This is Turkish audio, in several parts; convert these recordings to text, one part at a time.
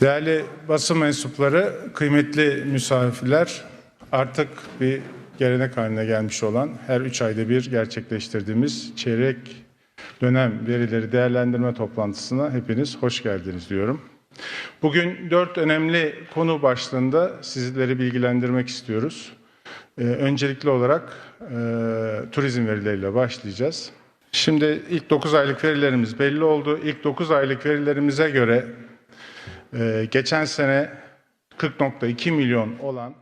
Değerli basın mensupları, kıymetli misafirler, artık bir gelenek haline gelmiş olan her üç ayda bir gerçekleştirdiğimiz çeyrek dönem verileri değerlendirme toplantısına hepiniz hoş geldiniz diyorum. Bugün dört önemli konu başlığında sizleri bilgilendirmek istiyoruz. Ee, öncelikli olarak e, turizm verileriyle başlayacağız. Şimdi ilk 9 aylık verilerimiz belli oldu. İlk 9 aylık verilerimize göre ee, geçen sene 40.2 milyon olan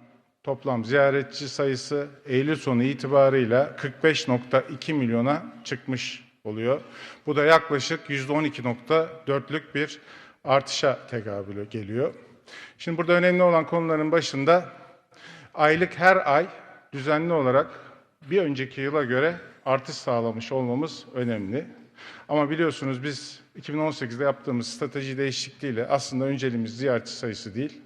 toplam ziyaretçi sayısı Eylül sonu itibarıyla 45.2 milyona çıkmış oluyor. Bu da yaklaşık %12.4'lük bir artışa tekabül geliyor. Şimdi burada önemli olan konuların başında aylık her ay düzenli olarak bir önceki yıla göre artış sağlamış olmamız önemli. Ama biliyorsunuz biz 2018'de yaptığımız strateji değişikliğiyle aslında önceliğimiz ziyaretçi sayısı değil,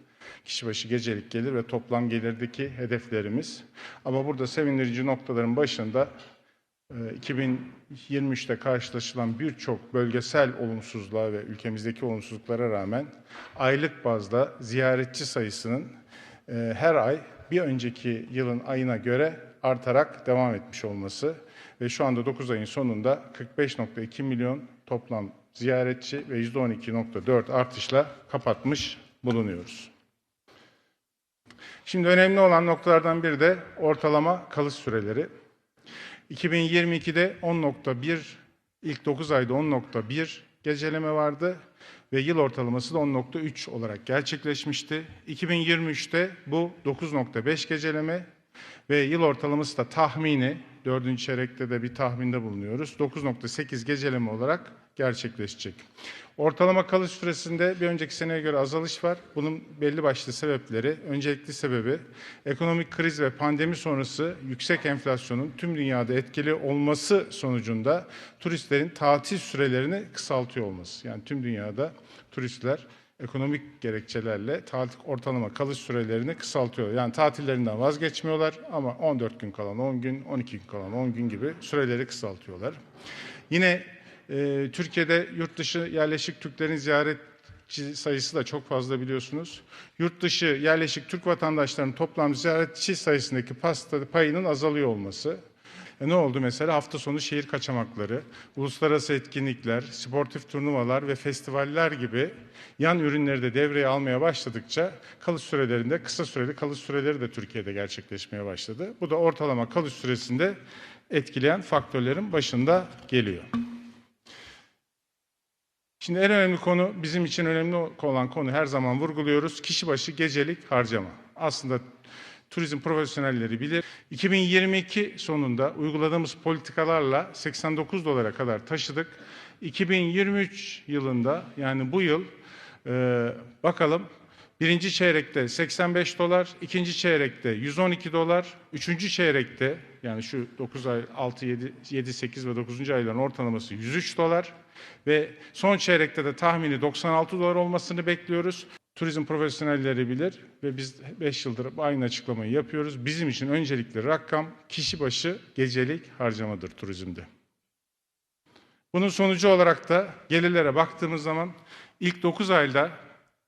kişi başı gecelik gelir ve toplam gelirdeki hedeflerimiz. Ama burada sevindirici noktaların başında e, 2023'te karşılaşılan birçok bölgesel olumsuzluğa ve ülkemizdeki olumsuzluklara rağmen aylık bazda ziyaretçi sayısının e, her ay bir önceki yılın ayına göre artarak devam etmiş olması ve şu anda 9 ayın sonunda 45.2 milyon toplam ziyaretçi ve %12.4 artışla kapatmış bulunuyoruz. Şimdi önemli olan noktalardan biri de ortalama kalış süreleri. 2022'de 10.1, ilk 9 ayda 10.1 geceleme vardı ve yıl ortalaması da 10.3 olarak gerçekleşmişti. 2023'te bu 9.5 geceleme ve yıl ortalaması da tahmini, dördüncü çeyrekte de bir tahminde bulunuyoruz, 9.8 geceleme olarak gerçekleşecek. Ortalama kalış süresinde bir önceki seneye göre azalış var. Bunun belli başlı sebepleri, öncelikli sebebi ekonomik kriz ve pandemi sonrası yüksek enflasyonun tüm dünyada etkili olması sonucunda turistlerin tatil sürelerini kısaltıyor olması. Yani tüm dünyada turistler ekonomik gerekçelerle tatil ortalama kalış sürelerini kısaltıyor. Yani tatillerinden vazgeçmiyorlar ama 14 gün kalan 10 gün, 12 gün kalan 10 gün gibi süreleri kısaltıyorlar. Yine e, Türkiye'de yurt dışı yerleşik Türklerin ziyaretçi sayısı da çok fazla biliyorsunuz. Yurt dışı yerleşik Türk vatandaşlarının toplam ziyaretçi sayısındaki pasta payının azalıyor olması. E ne oldu mesela? Hafta sonu şehir kaçamakları, uluslararası etkinlikler, sportif turnuvalar ve festivaller gibi yan ürünleri de devreye almaya başladıkça kalış sürelerinde kısa süreli kalış süreleri de Türkiye'de gerçekleşmeye başladı. Bu da ortalama kalış süresinde etkileyen faktörlerin başında geliyor. Şimdi en önemli konu bizim için önemli olan konu her zaman vurguluyoruz. Kişi başı gecelik harcama. Aslında turizm profesyonelleri bilir. 2022 sonunda uyguladığımız politikalarla 89 dolara kadar taşıdık. 2023 yılında yani bu yıl e, bakalım birinci çeyrekte 85 dolar, ikinci çeyrekte 112 dolar, üçüncü çeyrekte yani şu 9 ay 6, 7, 7 8 ve 9. ayların ortalaması 103 dolar ve son çeyrekte de tahmini 96 dolar olmasını bekliyoruz. Turizm profesyonelleri bilir ve biz 5 yıldır aynı açıklamayı yapıyoruz. Bizim için öncelikli rakam kişi başı gecelik harcamadır turizmde. Bunun sonucu olarak da gelirlere baktığımız zaman ilk 9 ayda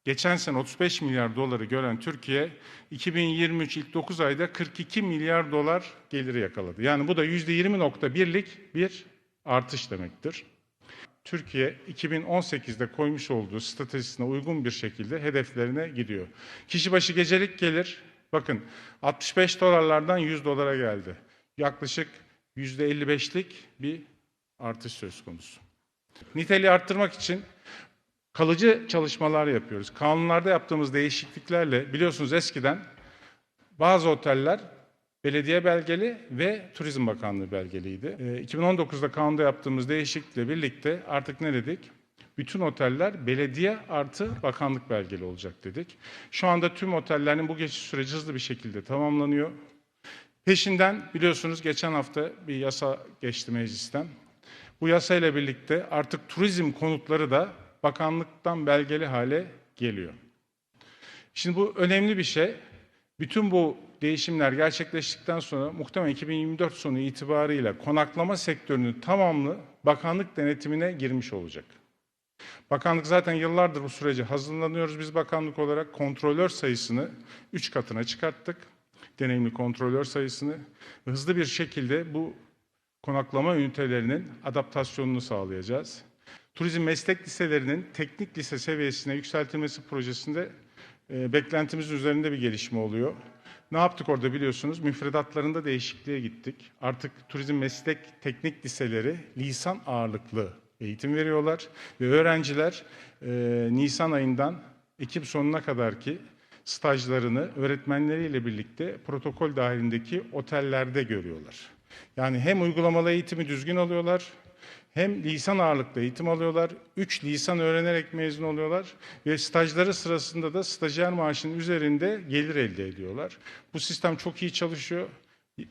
geçen sene 35 milyar doları gören Türkiye 2023 ilk 9 ayda 42 milyar dolar geliri yakaladı. Yani bu da %20.1'lik bir artış demektir. Türkiye 2018'de koymuş olduğu stratejisine uygun bir şekilde hedeflerine gidiyor. Kişi başı gecelik gelir, bakın 65 dolarlardan 100 dolara geldi. Yaklaşık %55'lik bir artış söz konusu. Niteliği arttırmak için kalıcı çalışmalar yapıyoruz. Kanunlarda yaptığımız değişikliklerle biliyorsunuz eskiden bazı oteller belediye belgeli ve Turizm Bakanlığı belgeliydi. E, 2019'da kanunda yaptığımız değişiklikle birlikte artık ne dedik? Bütün oteller belediye artı bakanlık belgeli olacak dedik. Şu anda tüm otellerin bu geçiş süreci hızlı bir şekilde tamamlanıyor. Peşinden biliyorsunuz geçen hafta bir yasa geçti meclisten. Bu yasa ile birlikte artık turizm konutları da bakanlıktan belgeli hale geliyor. Şimdi bu önemli bir şey. Bütün bu değişimler gerçekleştikten sonra muhtemelen 2024 sonu itibarıyla konaklama sektörünün tamamı bakanlık denetimine girmiş olacak. Bakanlık zaten yıllardır bu sürece hazırlanıyoruz. Biz bakanlık olarak kontrolör sayısını 3 katına çıkarttık. Deneyimli kontrolör sayısını. Hızlı bir şekilde bu konaklama ünitelerinin adaptasyonunu sağlayacağız. Turizm meslek liselerinin teknik lise seviyesine yükseltilmesi projesinde e, beklentimizin üzerinde bir gelişme oluyor. Ne yaptık orada biliyorsunuz? Müfredatlarında değişikliğe gittik. Artık turizm meslek teknik liseleri lisan ağırlıklı eğitim veriyorlar ve öğrenciler e, Nisan ayından Ekim sonuna kadar ki stajlarını öğretmenleriyle birlikte protokol dahilindeki otellerde görüyorlar. Yani hem uygulamalı eğitimi düzgün alıyorlar, hem lisan ağırlıklı eğitim alıyorlar, üç lisan öğrenerek mezun oluyorlar ve stajları sırasında da stajyer maaşının üzerinde gelir elde ediyorlar. Bu sistem çok iyi çalışıyor.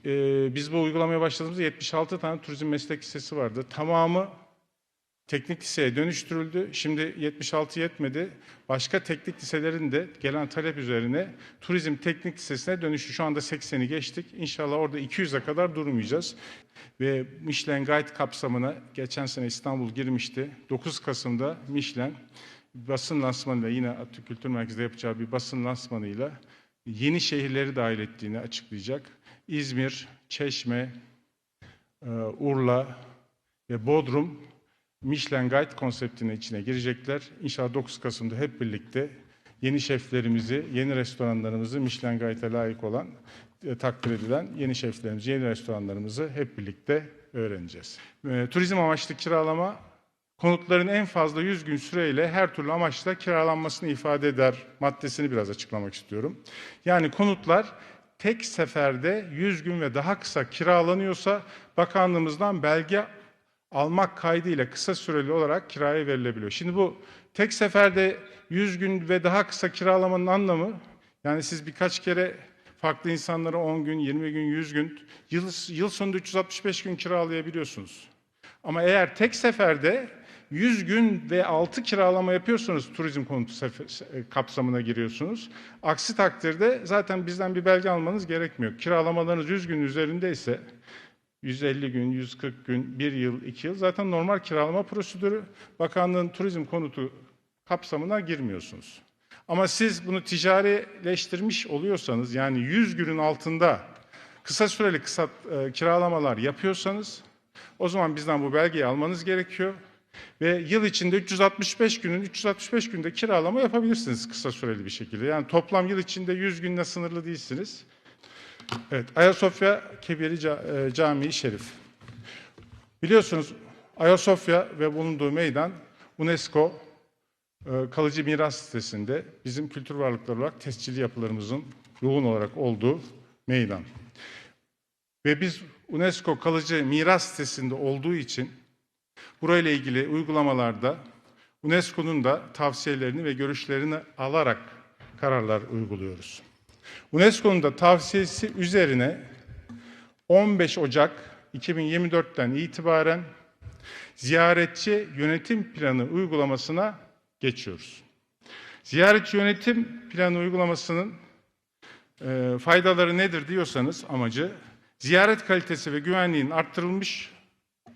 Ee, biz bu uygulamaya başladığımızda 76 tane turizm meslek lisesi vardı. Tamamı teknik liseye dönüştürüldü. Şimdi 76 yetmedi. Başka teknik liselerin de gelen talep üzerine turizm teknik lisesine dönüştü. Şu anda 80'i geçtik. İnşallah orada 200'e kadar durmayacağız. Ve Michelin Guide kapsamına geçen sene İstanbul girmişti. 9 Kasım'da Michelin basın lansmanıyla yine Atatürk Kültür Merkezi'nde yapacağı bir basın lansmanıyla yeni şehirleri dahil ettiğini açıklayacak. İzmir, Çeşme, e, Urla ve Bodrum Michelin Guide konseptinin içine girecekler. İnşallah 9 Kasım'da hep birlikte yeni şeflerimizi, yeni restoranlarımızı Michelin Guide'e layık olan, e, takdir edilen yeni şeflerimizi, yeni restoranlarımızı hep birlikte öğreneceğiz. E, turizm amaçlı kiralama konutların en fazla 100 gün süreyle her türlü amaçla kiralanmasını ifade eder maddesini biraz açıklamak istiyorum. Yani konutlar tek seferde 100 gün ve daha kısa kiralanıyorsa bakanlığımızdan belge almak kaydıyla kısa süreli olarak kiraya verilebiliyor. Şimdi bu tek seferde 100 gün ve daha kısa kiralamanın anlamı yani siz birkaç kere farklı insanlara 10 gün, 20 gün, 100 gün, yıl, yıl sonunda 365 gün kiralayabiliyorsunuz. Ama eğer tek seferde 100 gün ve altı kiralama yapıyorsanız turizm konutu sefer- kapsamına giriyorsunuz. Aksi takdirde zaten bizden bir belge almanız gerekmiyor. Kiralamalarınız 100 gün üzerindeyse 150 gün, 140 gün, 1 yıl, 2 yıl zaten normal kiralama prosedürü bakanlığın turizm konutu kapsamına girmiyorsunuz. Ama siz bunu ticarileştirmiş oluyorsanız yani 100 günün altında kısa süreli kısa e, kiralamalar yapıyorsanız o zaman bizden bu belgeyi almanız gerekiyor. Ve yıl içinde 365 günün 365 günde kiralama yapabilirsiniz kısa süreli bir şekilde. Yani toplam yıl içinde 100 günle sınırlı değilsiniz. Evet, Ayasofya Kebiri e, Camii Şerif. Biliyorsunuz Ayasofya ve bulunduğu meydan UNESCO e, kalıcı miras sitesinde bizim kültür varlıkları olarak tescilli yapılarımızın yoğun olarak olduğu meydan. Ve biz UNESCO kalıcı miras sitesinde olduğu için burayla ilgili uygulamalarda UNESCO'nun da tavsiyelerini ve görüşlerini alarak kararlar uyguluyoruz. UNESCO'nun da tavsiyesi üzerine 15 Ocak 2024'ten itibaren ziyaretçi yönetim planı uygulamasına geçiyoruz. Ziyaretçi yönetim planı uygulamasının e, faydaları nedir diyorsanız amacı ziyaret kalitesi ve güvenliğin arttırılmış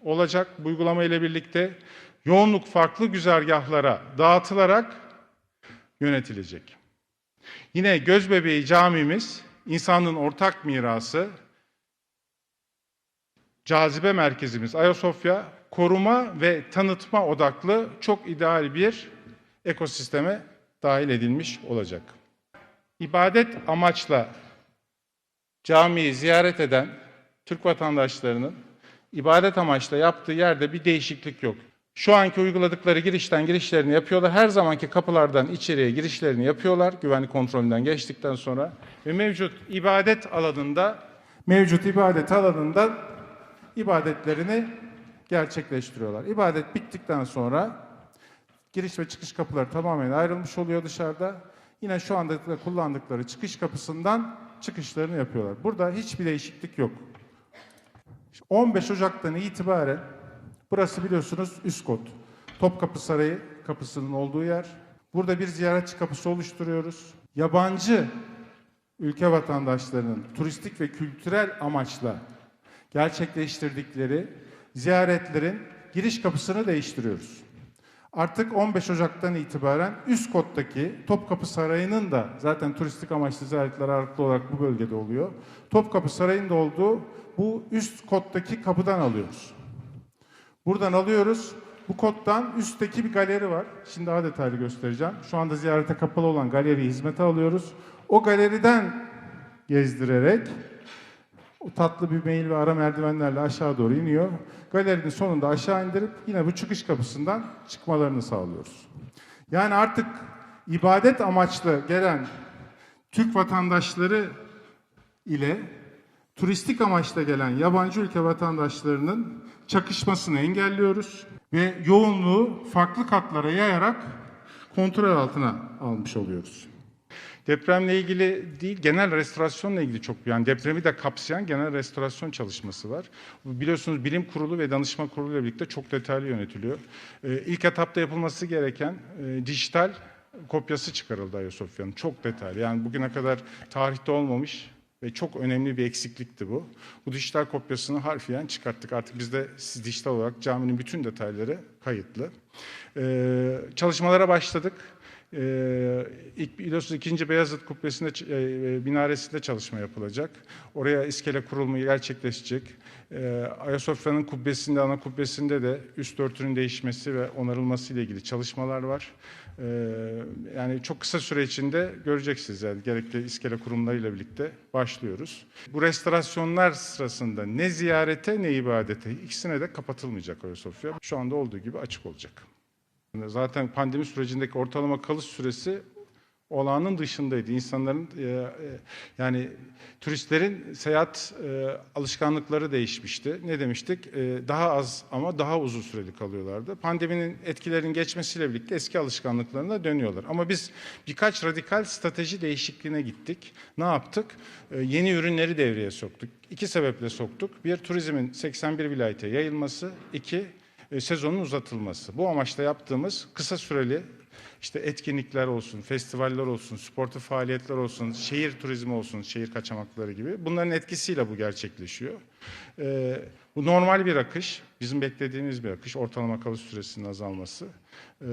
olacak bu uygulama ile birlikte yoğunluk farklı güzergahlara dağıtılarak yönetilecek. Yine Gözbebeği camimiz insanlığın ortak mirası, cazibe merkezimiz Ayasofya koruma ve tanıtma odaklı çok ideal bir ekosisteme dahil edilmiş olacak. İbadet amaçla camiyi ziyaret eden Türk vatandaşlarının ibadet amaçla yaptığı yerde bir değişiklik yok. Şu anki uyguladıkları girişten girişlerini yapıyorlar. Her zamanki kapılardan içeriye girişlerini yapıyorlar. Güvenlik kontrolünden geçtikten sonra. Ve mevcut ibadet alanında mevcut ibadet alanında ibadetlerini gerçekleştiriyorlar. İbadet bittikten sonra giriş ve çıkış kapıları tamamen ayrılmış oluyor dışarıda. Yine şu anda da kullandıkları çıkış kapısından çıkışlarını yapıyorlar. Burada hiçbir değişiklik yok. 15 Ocak'tan itibaren burası biliyorsunuz üst kod. Topkapı Sarayı kapısının olduğu yer. Burada bir ziyaretçi kapısı oluşturuyoruz. Yabancı ülke vatandaşlarının turistik ve kültürel amaçla gerçekleştirdikleri ziyaretlerin giriş kapısını değiştiriyoruz. Artık 15 Ocak'tan itibaren üst kottaki Topkapı Sarayı'nın da zaten turistik amaçlı ziyaretler ağırlıklı olarak bu bölgede oluyor. Topkapı Sarayı'nda olduğu bu üst kottaki kapıdan alıyoruz. Buradan alıyoruz. Bu koddan üstteki bir galeri var. Şimdi daha detaylı göstereceğim. Şu anda ziyarete kapalı olan galeriyi hizmete alıyoruz. O galeriden gezdirerek o tatlı bir mail ve ara merdivenlerle aşağı doğru iniyor. Galerinin sonunda aşağı indirip yine bu çıkış kapısından çıkmalarını sağlıyoruz. Yani artık ibadet amaçlı gelen Türk vatandaşları ile turistik amaçla gelen yabancı ülke vatandaşlarının çakışmasını engelliyoruz ve yoğunluğu farklı katlara yayarak kontrol altına almış oluyoruz. Depremle ilgili değil, genel restorasyonla ilgili çok yani depremi de kapsayan genel restorasyon çalışması var. Biliyorsunuz bilim kurulu ve danışma kurulu ile birlikte çok detaylı yönetiliyor. Ee, ilk etapta yapılması gereken e, dijital kopyası çıkarıldı Ayasofya'nın. Çok detaylı. Yani bugüne kadar tarihte olmamış ve çok önemli bir eksiklikti bu. Bu dijital kopyasını harfiyen çıkarttık. Artık bizde siz dijital olarak caminin bütün detayları kayıtlı. Ee, çalışmalara başladık. Ee, ilk biliyorsunuz ikinci Beyazıt Kubbesi'nde e, e, minaresinde çalışma yapılacak. Oraya iskele kurulmayı gerçekleşecek. Ee, Ayasofya'nın kubbesinde, ana kubbesinde de üst örtünün değişmesi ve onarılması ile ilgili çalışmalar var. Ee, yani çok kısa süre içinde göreceksiniz yani gerekli iskele kurumlarıyla birlikte başlıyoruz. Bu restorasyonlar sırasında ne ziyarete ne ibadete ikisine de kapatılmayacak Ayasofya. Şu anda olduğu gibi açık olacak. Zaten pandemi sürecindeki ortalama kalış süresi olağanın dışındaydı. İnsanların e, e, yani turistlerin seyahat e, alışkanlıkları değişmişti. Ne demiştik? E, daha az ama daha uzun süreli kalıyorlardı. Pandeminin etkilerinin geçmesiyle birlikte eski alışkanlıklarına dönüyorlar. Ama biz birkaç radikal strateji değişikliğine gittik. Ne yaptık? E, yeni ürünleri devreye soktuk. İki sebeple soktuk. Bir, turizmin 81 vilayete yayılması. İki, e, sezonun uzatılması. Bu amaçla yaptığımız kısa süreli işte etkinlikler olsun, festivaller olsun, sportif faaliyetler olsun, şehir turizmi olsun, şehir kaçamakları gibi bunların etkisiyle bu gerçekleşiyor. E, bu normal bir akış, bizim beklediğimiz bir akış, ortalama kalış süresinin azalması. E,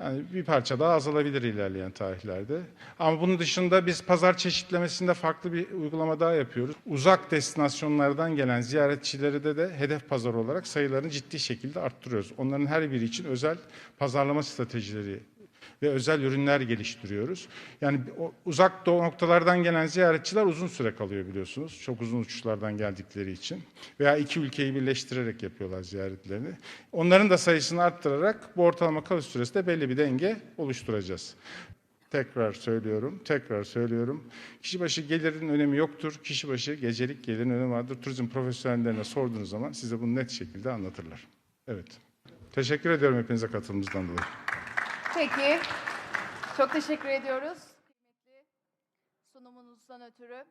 yani bir parça daha azalabilir ilerleyen tarihlerde. Ama bunun dışında biz pazar çeşitlemesinde farklı bir uygulama daha yapıyoruz. Uzak destinasyonlardan gelen ziyaretçileri de de hedef pazar olarak sayılarını ciddi şekilde arttırıyoruz. Onların her biri için özel pazarlama stratejileri ve özel ürünler geliştiriyoruz. Yani uzak doğu noktalardan gelen ziyaretçiler uzun süre kalıyor biliyorsunuz. Çok uzun uçuşlardan geldikleri için. Veya iki ülkeyi birleştirerek yapıyorlar ziyaretlerini. Onların da sayısını arttırarak bu ortalama kalış süresinde belli bir denge oluşturacağız. Tekrar söylüyorum, tekrar söylüyorum. Kişi başı gelirin önemi yoktur. Kişi başı gecelik gelirin önemi vardır. Turizm profesyonellerine sorduğunuz zaman size bunu net şekilde anlatırlar. Evet. Teşekkür ediyorum hepinize katılımınızdan dolayı. Peki. Çok teşekkür ediyoruz. Sunumunuzdan ötürü.